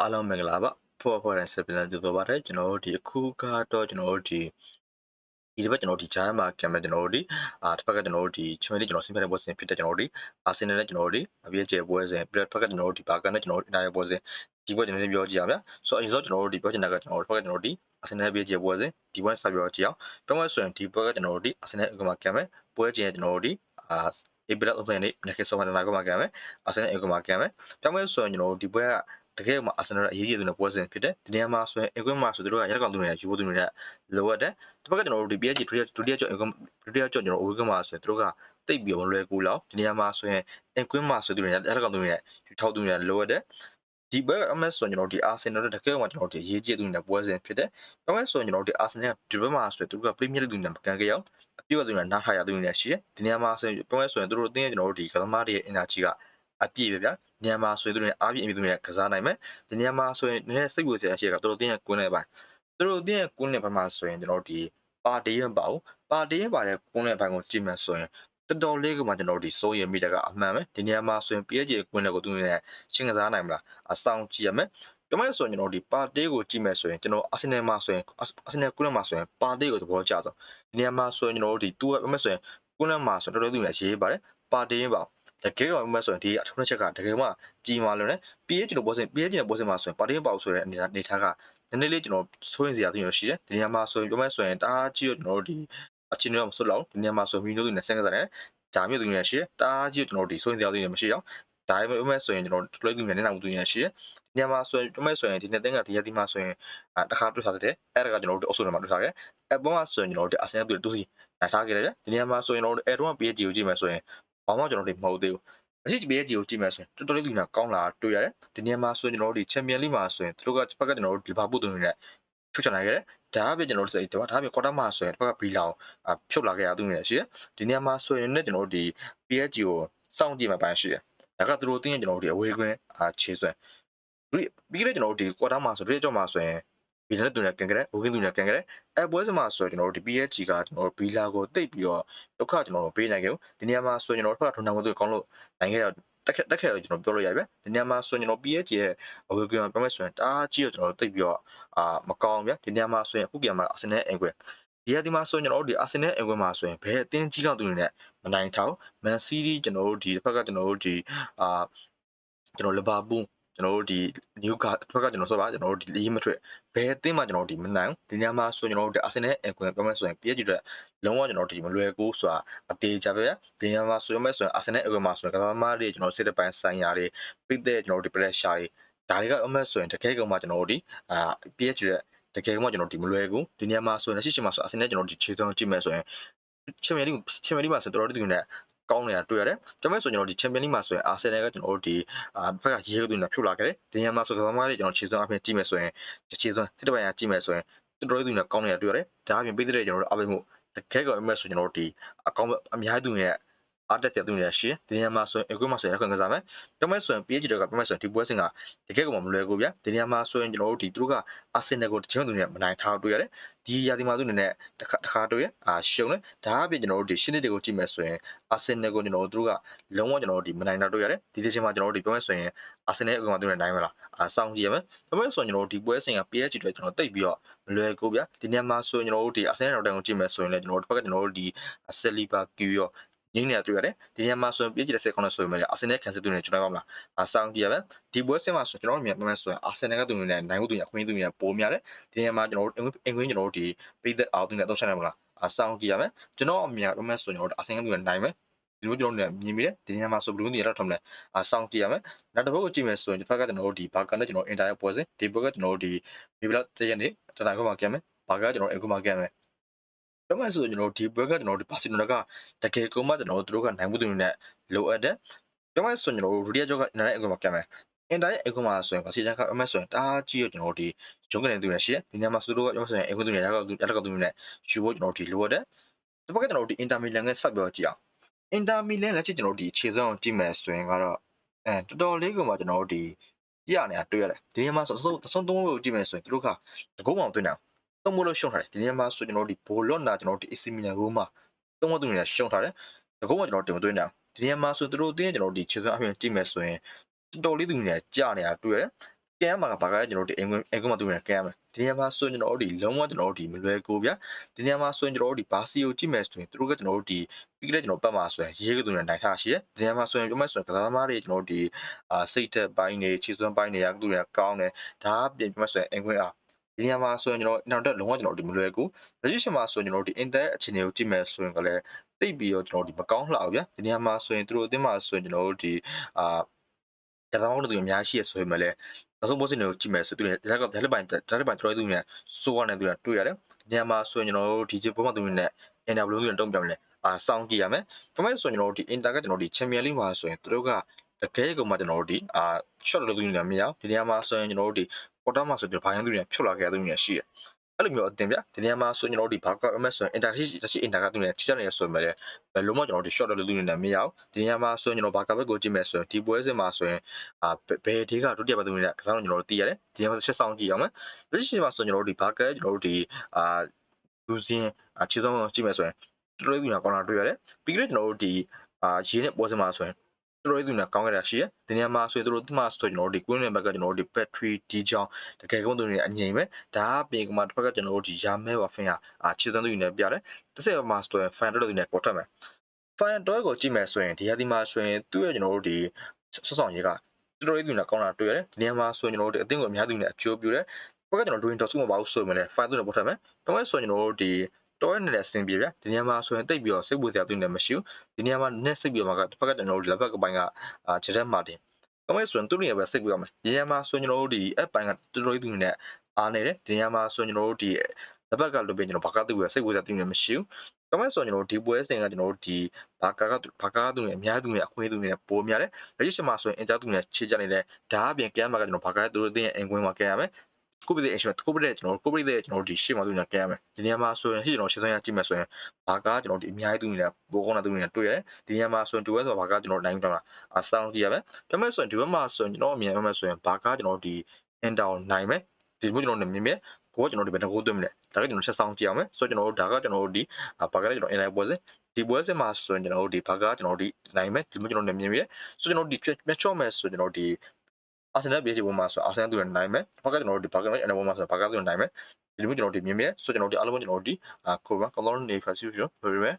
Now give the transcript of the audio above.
အားလုံးမင်္ဂလာပါဖော်ဖော်ရန်ဆက်ပြန်ကြိုဆိုပါရစေကျွန်တော်တို့ဒီအခုကတော့ကျွန်တော်တို့ဒီဒီတစ်ပတ်ကျွန်တော်တို့ဒီဂျားမှာကံမဲ့ကျွန်တော်တို့ဒီအာတစ်ဖက်ကကျွန်တော်တို့ဒီချွန်လေးကျွန်တော်ဆင်းဖက်တဲ့ပွဲစဉ်ဖြစ်တဲ့ကျွန်တော်တို့ဒီအာဆင်နယ်နဲ့ကျွန်တော်တို့ဒီအပြည့်ကျဲပွဲစဉ်ပြီးတော့တစ်ဖက်ကကျွန်တော်တို့ဒီဘာကန်နဲ့ကျွန်တော်တို့အင်တာရဲ့ပွဲစဉ်ဒီပွဲကျွန်တော်တို့ပြောကြည့်ရအောင်ဆိုတော့အရင်ဆုံးကျွန်တော်တို့ဒီပြောချင်တာကကျွန်တော်တို့တစ်ဖက်ကကျွန်တော်တို့ဒီအာဆင်နယ်အပြည့်ကျဲပွဲစဉ်ဒီပွဲဆက်ပြောကြည့်အောင်ပြောမှဆိုရင်ဒီပွဲကကျွန်တော်တို့ဒီအာဆင်နယ်အကမှာကံမဲ့ပွဲချင်းကျွန်တော်တို့ဒီအာဧပြီလ30ရက်နေ့နေ့ခေတ်ဆောင်းမှာကမှာကံမဲ့အာဆင်နယ်အကမှာကံမဲ့ပြောမှဆိုရင်ကျွန်တော်တို့ဒီပွဲက တကယ်မှာအာဆင်နယ်အရေးကြီးဆုံးတဲ့ပွဲစဉ်ဖြစ်တယ်ဒီနေရာမှာဆိုရင်အကွင်းမှာဆိုသူတို့ကရက်ကောင်သူတွေကယူဖို့သူတွေကလိုအပ်တယ်တစ်ဖက်ကကျွန်တော်တို့ဒီ PSG ဒုတိယဒုတိယကျော့အကွင်းဒုတိယကျော့ကျွန်တော်အကွင်းမှာဆိုရင်သူတို့ကတိတ်ပြီးမလွယ်ကူလောက်ဒီနေရာမှာဆိုရင်အကွင်းမှာဆိုသူတွေကရက်ကောင်သူတွေကယူထောက်သူတွေကလိုအပ်တယ်ဒီဘက်အမက်ဆိုရင်ကျွန်တော်ဒီအာဆင်နယ်တကယ်မှာကျွန်တော်ဒီရေးကြည့်သူတွေပွဲစဉ်ဖြစ်တယ်။ဒါပေမဲ့ဆိုရင်ကျွန်တော်ဒီအာဆင်နယ်ဒီဘက်မှာဆိုရင်သူကပရီးမီးလိဂ်သူတွေမကန်ကြရအောင်အပြည့်အဝသူတွေနားထားရသူတွေရှိတယ်။ဒီနေရာမှာဆိုရင်ပြောမဲ့ဆိုရင်သူတို့အသင်းကျွန်တော်တို့ဒီကသမားတွေရဲ့ energy က အပြည့်ပဲဗျာ။နေရာမှာဆိုရင်သူတွေအားပြည့်အမြင့်သူတွေကစားနိုင်မယ်။ဒီနေရာမှာဆိုရင်နည်းနည်းစိတ်ဝင်စားရရှိတာကသူတို့အသင်းရဲ့ကွင်းလေးပိုင်းသူတို့အသင်းရဲ့ကွင်းလေးပိုင်းမှာဆိုရင်ကျွန်တော်တို့ဒီပါတီရင်ပါဘူးပါတီရင်ပါတဲ့ကွင်းလေးပိုင်းကိုကြည့်မှဆိုရင်တော်တော်လေးကမှကျွန်တော်တို့ဒီစိုးရမိတာကအမှန်ပဲဒီနေရာမှာဆိုရင် PSG ကွင်းလေးကိုသူတွေနဲ့ရှင်းကစားနိုင်မလားအဆောင်ကြည့်ရမယ်။ပြောမယ်ဆိုရင်ကျွန်တော်ဒီပါတီကိုကြည့်မယ်ဆိုရင်ကျွန်တော်အာဆင်နယ်မှာဆိုရင်အာဆင်နယ်ကွင်းမှာဆိုရင်ပါတီကိုသဘောကျဆုံးဒီနေရာမှာဆိုရင်ကျွန်တော်တို့ဒီတူပြောမယ်ဆိုရင်ကွင်းမှာဆိုတော့တော်တော်သူတွေရေးပါတယ်ပါတီရင်ပါ တကယ်ကောင်မှဆိုရင်ဒီအထုံးချက်ကတကယ်မှကြီးမားလို့ね PH ကျွန်တော်ပေါ်စင် PH ကျွန်တော်ပေါ်စင်မှာဆိုရင်ပါတင်းပေါက်ဆိုတဲ့အနေအနေထားကနည်းနည်းလေးကျွန်တော်ဆိုရင်စရာသိရရှိတယ်ဒီနေရာမှာဆိုရင်ပြောမယ်ဆိုရင်တအားကြီးတော့ကျွန်တော်တို့ဒီအချင်းတွေမဆွလောက်ဒီနေရာမှာဆိုမီနိုတွေနဲ့ဆင်းကစားတယ်ဂျာမျိုးသူတွေရှိတယ်တအားကြီးကျွန်တော်တို့ဒီဆိုရင်စရာသိရမရှိအောင်ဒါပေမဲ့ဆိုရင်ကျွန်တော်တွဲသူတွေနဲ့နောက်သူတွေရှိတယ်ညမှာဆိုရင်ပြောမယ်ဆိုရင်ဒီနေ့တင်းကဒီရက်ဒီမှာဆိုရင်တခါတွေ့ထားတဲ့အဲ့ဒါကကျွန်တော်တို့အုပ်စုထဲမှာတွေ့ထားခဲ့အပေါ်မှာဆိုရင်ကျွန်တော်တို့အဆင်အတူတူစီထားခဲ့တယ်ဗျဒီနေရာမှာဆိုရင်ကျွန်တော်တို့အဲ့တော့ PH ကိုကြည့်မယ်ဆိုရင် ဘာမှကျွန်တော်တို့မဟုတ်သေးဘူးအရှိ BH ကိုကြည့်မယ်ဆိုရင်တော်တော်လေးသူကကောင်းလာတွေ့ရတယ်ဒီနေရာမှာဆိုရင်ကျွန်တော်တို့ဒီချန်ပီယံလိမှာဆိုရင်သူတို့ကတစ်ဖက်ကကျွန်တော်တို့လီဗာပူးသူတွေနဲ့ဖြုတ်ချနိုင်ခဲ့တယ်ဒါအပြင်ကျွန်တော်တို့ဆိုရင်ဒါအပြင်ကွာတာမှာဆိုရင်တစ်ဖက်ကဘီလာကိုဖြုတ်လာခဲ့ရသူတွေရှိတယ်ဒီနေရာမှာဆိုရင်လည်းကျွန်တော်တို့ဒီ PH ကိုစောင့်ကြည့်မှပိုင်းရှိတယ်ဒါကသူတို့တင်းကျွန်တော်တို့ဒီအဝေးကွင်းခြေဆွဲပြီးခဲ့တဲ့ကျွန်တော်တို့ဒီကွာတာမှာဆိုဒီကြော့မှာဆိုရင် ဘီလာနဲ့သူနဲ့ကန်ကြတယ်ဘူကင်းသူနဲ့ကန်ကြတယ်အဲပွဲစမှာဆိုရင်ကျွန်တော်တို့ဒီ PSG ကကျွန်တော်တို့ဘီလာကိုတိတ်ပြီးတော့ဒုက္ခကျွန်တော်တို့ပေးနိုင်ခဲ့ဘူးဒီနေရာမှာဆိုရင်ကျွန်တော်တို့ဖက်ကထွန်တောင်ကိုသူကောင်းလို့နိုင်ခဲ့တော့တက်ခက်တက်ခက်တော့ကျွန်တော်ပြောလို့ရပြီဒီနေရာမှာဆိုရင်ကျွန်တော် PSG ရဲ့အဝေးကွင်းမှာပြောမယ်ဆိုရင်တအားကြီးတော့ကျွန်တော်တို့တိတ်ပြီးတော့အာမကောင်းဗျဒီနေရာမှာဆိုရင်အခုပြန်မှာအာဆင်နယ်အင်ကွယ်ဒီဟာဒီမှာဆိုရင်ကျွန်တော်တို့ဒီအာဆင်နယ်အင်ကွယ်မှာဆိုရင်ဘယ်အသင်းကြီးလောက်သူတွေနဲ့မနိုင်ထောင်မန်စီးတီးကျွန်တော်တို့ဒီတစ်ဖက်ကကျွန်တော်တို့ဒီအာကျွန်တော်လီဗာပူး ကျွန်တော်တို့ဒီနျူကာဘက်ကကျွန်တော်ဆိုပါကျွန်တော်တို့ဒီလီးမထွက်ဘယ်အသင်းမှကျွန်တော်တို့ဒီမနိုင်ဒီညမှာဆိုကျွန်တော်တို့ဒီအာဆင်နယ်အကွန်ပြောမယ်ဆိုရင် PSG အတွက်လုံးဝကျွန်တော်တို့ဒီမလွယ်ကူဆိုတာအသေးချပဲဒီညမှာဆိုရမယ်ဆိုရင်အာဆင်နယ်အကွန်မှာဆိုရင်ကစားသမားတွေကျွန်တော်စစ်တပိုင်းဆိုင်ရာတွေပိတ်တဲ့ကျွန်တော်တို့ဒီ pressure တွေဒါတွေကအမှဆိုရင်တကယ်ကောင်မှကျွန်တော်တို့ဒီအာ PSG ရဲ့တကယ်ကောင်မှကျွန်တော်ဒီမလွယ်ကူဒီညမှာဆိုရင်ရှိရှိမှာဆိုအာဆင်နယ်ကျွန်တော်ဒီခြေသွင်းကြည့်မယ်ဆိုရင်ချင်မယ်လိချင်မယ်လိမှာဆိုတော်တော်တူနေ ကောင်းနေတာတွေ့ရတယ်။ဒါပေမဲ့ဆိုကျွန်တော်ဒီ Champions League မှာဆိုရင် Arsenal ကကျွန်တော်တို့ဒီအာဘက်ကရေးလို့သူနဲ့ဖြုတ်လာခဲ့တယ်။ဒီညမှာဆိုကစားသမားတွေကျွန်တော်ခြေစွမ်းအပြင်ကြည့်မယ်ဆိုရင်ခြေစွမ်းတစ်တပိုင်းကကြည့်မယ်ဆိုရင်တော်တော်သူနဲ့ကောင်းနေတာတွေ့ရတယ်။ဒါအပြင်ပြည်တဲ့ကျွန်တော်တို့အပိမှုတကယ်ကောအမဲ့ဆိုကျွန်တော်တို့ဒီအကောင်းအများကြီးသူနဲ့ အားတက်တဲ့သူတွေရှိတယ်ဒီနေရာမှာဆိုရင်အခုမှဆိုရင်ခွင့်ကစားမယ်ပြောမယ်ဆိုရင် PSG တွေကပြောမယ်ဆိုရင်ဒီပွဲစဉ်ကတကယ်ကမှမလွယ်ဘူးဗျာဒီနေရာမှာဆိုရင်ကျွန်တော်တို့ဒီသူတို့ကအာဆင်နယ်ကိုတချို့သူတွေမနိုင်ထားတွေ့ရတယ်ဒီရာသီမှာသူအနေနဲ့တစ်ခါတစ်ခါတွေ့ရအာရှုံးတယ်ဒါအပြင်ကျွန်တော်တို့ဒီရှင်းနေတွေကိုကြည့်မယ်ဆိုရင်အာဆင်နယ်ကိုကျွန်တော်တို့သူတို့ကလုံးဝကျွန်တော်တို့ဒီမနိုင်တာတွေ့ရတယ်ဒီတစ်ချိန်မှာကျွန်တော်တို့ဒီပြောမယ်ဆိုရင်အာဆင်နယ်အကောင်သူတွေနိုင်မလားအာစောင့်ကြည့်ရမယ်ပြောမယ်ဆိုရင်ကျွန်တော်တို့ဒီပွဲစဉ်က PSG တွေကျွန်တော်တိတ်ပြီးတော့မလွယ်ကူဗျာဒီနေရာမှာဆိုရင်ကျွန်တော်တို့ဒီအာဆင်နယ်တော်တန်ကိုကြည့်မယ်ဆိုရင်လည်းကျွန်တော်တို့တစ်ဖက်ကကျွန်တော်တို့ဒီဆယ်လီဘာကီရော ငင်းနေတာတွေ့ရတယ်ဒီနေရာမှာဆိုရင်ပြည့်ကြတဲ့ဆက်ကောင်းတဲ့ဆိုရင်လည်းအာဆင်နယ်ကန်ဆယ်သူတွေကျွန်တော်ပါမလားအဆောင်ကြည့်ရမယ်ဒီပွဲစဉ်မှာဆိုကျွန်တော်တို့မြင်မှန်းဆိုရင်အာဆင်နယ်ကသူတွေနဲ့နိုင်ဖို့သူတွေအခွင့်အရေးသူတွေပိုများတယ်ဒီနေရာမှာကျွန်တော်တို့အင်္ဂလိပ်ကျွန်တော်တို့ဒီပိသက်အောင်သူတွေနဲ့တော့ဆက်နိုင်မလားအဆောင်ကြည့်ရမယ်ကျွန်တော်အမြင်မှန်းဆိုရင်ကျွန်တော်တို့အာဆင်နယ်ကသူတွေနိုင်မယ်ဒီလိုကျွန်တော်တို့မြင်မိတယ်ဒီနေရာမှာဆိုဘလူးတွေတော့ထုံးတယ်အဆောင်ကြည့်ရမယ်နောက်တစ်ပုတ်ကိုကြည့်မယ်ဆိုရင်ဒီဘက်ကကျွန်တော်တို့ဒီဘာကန်နဲ့ကျွန်တော်အင်တာရဲ့ပွဲစဉ်ဒီဘက်ကကျွန်တော်တို့ဒီမေဘလာတရက်နေ့တနင်္ဂနွေမှာကြည့်မယ်ဘာကကျွန်တော်အင်ကူမှာကြည့်မယ် ပြောမှဆိုကျွန်တော်ဒီဘွဲကကျွန်တော်ဒီဘာစီလိုနာကတကယ်ကိုမှကျွန်တော်တို့ကနိုင်မှုတွေနဲ့လိုအပ်တယ်ပြောမှဆိုကျွန်တော်ရူဒီယာဂျော့ကနားနဲ့အကွန်မှာပြန်မယ်အင်တာရဲ့အကွန်မှာဆိုရင်ဘာစီချန်ကအမဆိုရင်တားကြီးရကျွန်တော်ဒီဂျုံကနေသူနဲ့ရှိတယ်ဒီနေ့မှာဆိုတော့ပြောမှဆိုရင်အကွန်သူနဲ့ရကောက်သူရကောက်သူနဲ့ယူဖို့ကျွန်တော်ဒီလိုအပ်တယ်ဒီဘက်ကကျွန်တော်ဒီအင်တာမီလန်ကဆက်ပြောကြည့်အောင်အင်တာမီလန်လက်ချကျွန်တော်ဒီခြေစွမ်းအောင်ကြည့်မယ်ဆိုရင်ကတော့အဲတော်တော်လေးကမှကျွန်တော်ဒီကြည့်ရနေတာတွေ့ရတယ်ဒီနေ့မှာဆိုဆုံးသုံးသုံးလို့ကြည့်မယ်ဆိုရင်တို့ကတကုန်းအောင်တွေ့နေအောင် သုံးဖို့လို့ရှုံထားတယ်ဒီနေရာမှာဆိုကျွန်တော်တို့ဒီဘိုလော့နာကျွန်တော်တို့ဒီ AC Milan ကိုမှသုံးဖို့သူနေရှုံထားတယ်ဒီကုန်းကကျွန်တော်တင်မသွင်းတယ်ဒီနေရာမှာဆိုသူတို့အတင်းကျွန်တော်တို့ဒီခြေစွမ်းအပြင်ကြည့်မယ်ဆိုရင်တော်တော်လေးသူနေကြာနေတာတွေ့ရတယ်ကဲမှာကဘာကလဲကျွန်တော်တို့ဒီအင်္ဂွန်းအင်္ဂွန်းမှာသူနေကဲမယ်ဒီနေရာမှာဆိုရင်ကျွန်တော်တို့ဒီလုံးဝကျွန်တော်တို့ဒီမလွယ်ကူဗျာဒီနေရာမှာဆိုရင်ကျွန်တော်တို့ဒီဘာစီကိုကြည့်မယ်ဆိုရင်သူတို့ကကျွန်တော်တို့ဒီပြီးခဲ့တဲ့ကျွန်တော်ပတ်မှာဆိုရင်ရေးကသူနေနိုင်ထားရှိတယ်ဒီနေရာမှာဆိုရင်ပြောမယ်ဆိုရင်ကစားသမားတွေကျွန်တော်တို့ဒီအာစိတ်သက်ပိုင်းတွေခြေစွမ်းပိုင်းတွေကသူတွေကောင်းတယ်ဒါကပြင်ပြောမယ်ဆိုရင်အင်္ဂွန်းအား ဒီနေရာမှာဆိုရင်ကျွန်တော်နောက်တော့လုံးဝကျွန်တော်တို့ဒီမလွယ်ကူလက်ရှိမှာဆိုရင်ကျွန်တော်တို့ဒီ internet အခြေအနေကိုကြည့်မယ်ဆိုရင်ကလည်းသိပြီးတော့ကျွန်တော်တို့ဒီမကောင်းလှဘူးဗျာဒီနေရာမှာဆိုရင်သူတို့အသင်းမှာဆိုရင်ကျွန်တော်တို့ဒီအာကစားသမားတွေအများကြီးရှိရဆိုရင်မလဲနောက်ဆုံးဘောစင်တွေကိုကြည့်မယ်ဆိုသူတွေဒါကဒါလက်ပိုင်ဒါလက်ပိုင်တော်သူတွေစိုးရနေသူတွေတွေ့ရတယ်ဒီနေရာမှာဆိုရင်ကျွန်တော်တို့ဒီဂျဘောမသူတွေနဲ့ NW တွေတုံ့ပြန်တယ်အာစောင့်ကြည့်ရမယ်ဒါမှမဟုတ်ဆိုရင်ကျွန်တော်တို့ဒီ Inter ကကျွန်တော်တို့ဒီ Champion League မှာဆိုရင်သူတို့ကတကယ်ကိုမှကျွန်တော်တို့ဒီအာ short လို့သူတွေမရအောင်ဒီနေရာမှာဆိုရင်ကျွန်တော်တို့ဒီ quarter မှာဆိုပြီးဘာရင်သူတွေဖြုတ်လာခဲ့တဲ့သူတွေရှိတယ်အဲ့လိုမျိုးအတင်ဗျဒီနေရာမှာဆိုကျွန်တော်တို့ဒီဘာကအမဆိုရင် inter ရှိရှိ inter ကသူတွေချစ်ကြနေရဆိုရင်လည်းဘယ်လိုမှကျွန်တော်တို့ short လို့လူတွေနဲ့မရအောင်ဒီနေရာမှာဆိုရင်ကျွန်တော်ဘာကဘက်ကိုကြည့်မယ်ဆိုရင်ဒီပွဲစဉ်မှာဆိုရင်အာဘယ်ဒီကဒုတိယဘက်သူတွေနဲ့ကစားတော့ကျွန်တော်တို့သိရတယ်ဒီနေရာမှာဆက်ဆောင်ကြည့်အောင်မယ်လက်ရှိမှာဆိုကျွန်တော်တို့ဒီဘာကကျွန်တော်တို့ဒီအာလူစင်းအခြေဆုံးကြည့်မယ်ဆိုရင်တော်တော်ကြီးကကောင်းတာတွေ့ရတယ်ပြီးကြတဲ့ကျွန်တော်တို့ဒီအာရေးနဲ့ပွဲစဉ်မှာဆိုရင် တော်တော်ကြီးကကောင်းခဲ့တာရှိတယ်ဒီနေရာမှာဆိုရင်တို့ဒီမှာဆိုကျွန်တော်တို့ဒီ queen နဲ့ဘက်ကကျွန်တော်တို့ဒီ battery ဒီကြောင်းတကယ်ကောင်းသူတွေအငြိမ်ပဲဒါကပြင်ကမှာတစ်ဖက်ကကျွန်တော်တို့ဒီရာမဲပါဖင်ဟာအာခြေစမ်းသူတွေနဲ့ပြတယ်တစ်ဆက်မှာဆိုရင် fan တို့တွေနဲ့ပေါ်ထွက်မယ် fan တော့ကိုကြည့်မယ်ဆိုရင်ဒီဟာဒီမှာဆိုရင်သူ့ရဲ့ကျွန်တော်တို့ဒီဆော့ဆောင်ရေးကတော်တော်လေးသူနဲ့ကောင်းတာတွေ့ရတယ်ဒီနေရာမှာဆိုရင်ကျွန်တော်တို့အသင်းကိုအများသူနဲ့အကျိုးပြုတယ်ဘက်ကကျွန်တော် doing တော့စုမပါဘူးဆိုရင်လည်း fan တို့နဲ့ပေါ်ထွက်မယ်ဒါမှမဟုတ်ဆိုရင်ကျွန်တော်တို့ဒီ တော့ရနေတဲ့စင်ပြေဗျဒီနေရာမှာဆိုရင်တိတ်ပြီးတော့စိတ်ပူစရာသူနေမရှိဘူးဒီနေရာမှာ net စိတ်ပြီးတော့မှာကတစ်ဖက်ကကျွန်တော်တို့လက်ဘက်ကပိုင်းကအာဂျရက်မာတင်ဒါမှမဟုတ်ဆိုရင်သူ့နေရာပဲစိတ်ပြီးတော့မယ်ဒီနေရာမှာဆိုရင်ကျွန်တော်တို့ဒီ app ပိုင်းကတော်တော်လေးသူနဲ့အားနေတယ်ဒီနေရာမှာဆိုရင်ကျွန်တော်တို့ဒီလက်ဘက်ကလိုပဲကျွန်တော်ဘာကတူရစိတ်ပူစရာသူနေမရှိဘူးဒါမှမဟုတ်ဆိုရင်ကျွန်တော်ဒီပွဲစဉ်ကကျွန်တော်တို့ဒီဘာကာကဘာကာကသူနေအများသူနေအခွင့်သူနေပိုများတယ်လက်ရှိမှာဆိုရင်အင်ဂျာသူနေခြေကြနေတဲ့ဒါအပြင်ကမ်းမှာကကျွန်တော်ဘာကာသူတို့တင်းရဲ့အင်ကွင်းမှာကဲရမယ် ကိုပိတဲ့ insurance ကိုပိတဲ့ကျွန်တော်ကိုပိတဲ့ကျွန်တော်ဒီရှေ့မှာသူနေကဲရမယ်ဒီနေရာမှာဆိုရင်ရှေ့ကျွန်တော်ရှေ့ဆုံးရကြည့်မယ်ဆိုရင်ဘာကာကျွန်တော်ဒီအများကြီးသူနေပိုကောင်းတာသူနေတွေ့ရတယ်ဒီနေရာမှာဆိုရင်ဒီဝဲဆိုဘာကာကျွန်တော်နိုင်ကြတာအဆောင်းကြည့်ရမယ်ဒါပေမဲ့ဆိုရင်ဒီဘက်မှာဆိုရင်ကျွန်တော်အမြင်အမှဆိုရင်ဘာကာကျွန်တော်ဒီ end down နိုင်မယ်ဒီမျိုးကျွန်တော်မြင်မြင်ကိုကကျွန်တော်ဒီဘယ်နှကိုသွင်းမလဲဒါကကျွန်တော်ချက်ဆောင်ကြည့်အောင်မယ်ဆိုတော့ကျွန်တော်တို့ဒါကကျွန်တော်တို့ဒီဘာကလဲကျွန်တော် inline ပွဲစဉ်ဒီပွဲစဉ်မှာဆိုရင်ကျွန်တော်တို့ဒီဘာကကျွန်တော်တို့ဒီနိုင်မယ်ဒီမျိုးကျွန်တော်မြင်မြင်ဆိုကျွန်တော်တို့ဒီ match မယ်ဆိုကျွန်တော်ဒီ Arsenal ပြေးချပွဲမှာဆို Arsenal သူရနိုင်မယ်ဘာကကျွန်တော်တို့ဒီဘာကလဲ inline ပွဲမှာဆိုဘာကသူရနိုင်မယ်ဒီမျိုးကျွန်တော်ဒီမြင်မြင်ဆိုကျွန်တော်ဒီအားလုံးကျွန်တော်တို့ဒီကိုကကောင်းကောင်းနေဖတ်စီဖြစ်ဘယ်လိုပဲ